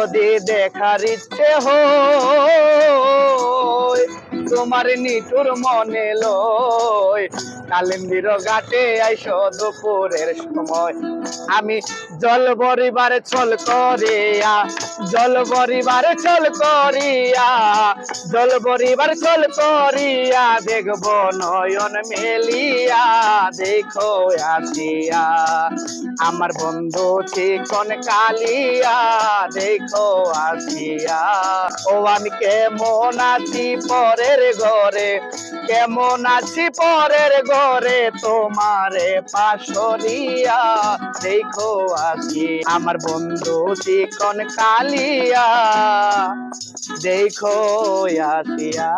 যদি দেখার ইচ্ছে হয় তোমার নিঠুর মনে লয়। কালিন্দির ঘাটে আইসো দুপুরের সময়। আমি জল বরিবার ছল করিয়া, জল বরিবার ছল করিয়া, জল বরিবার ছল করিয়া দেখব নয়ন মেলিয়া, দেখো আসিয়া। আমার বন্ধু চিকন কালিয়া, দেখো আসিয়া। ও আমি কেমন আছি পরের ঘরে। কেমন আছি পরের ঘরে? তোমারে পাশরিয়া দেখো আসি আমার বন্ধু চিকন কালিয়া, দেখো আসিয়া।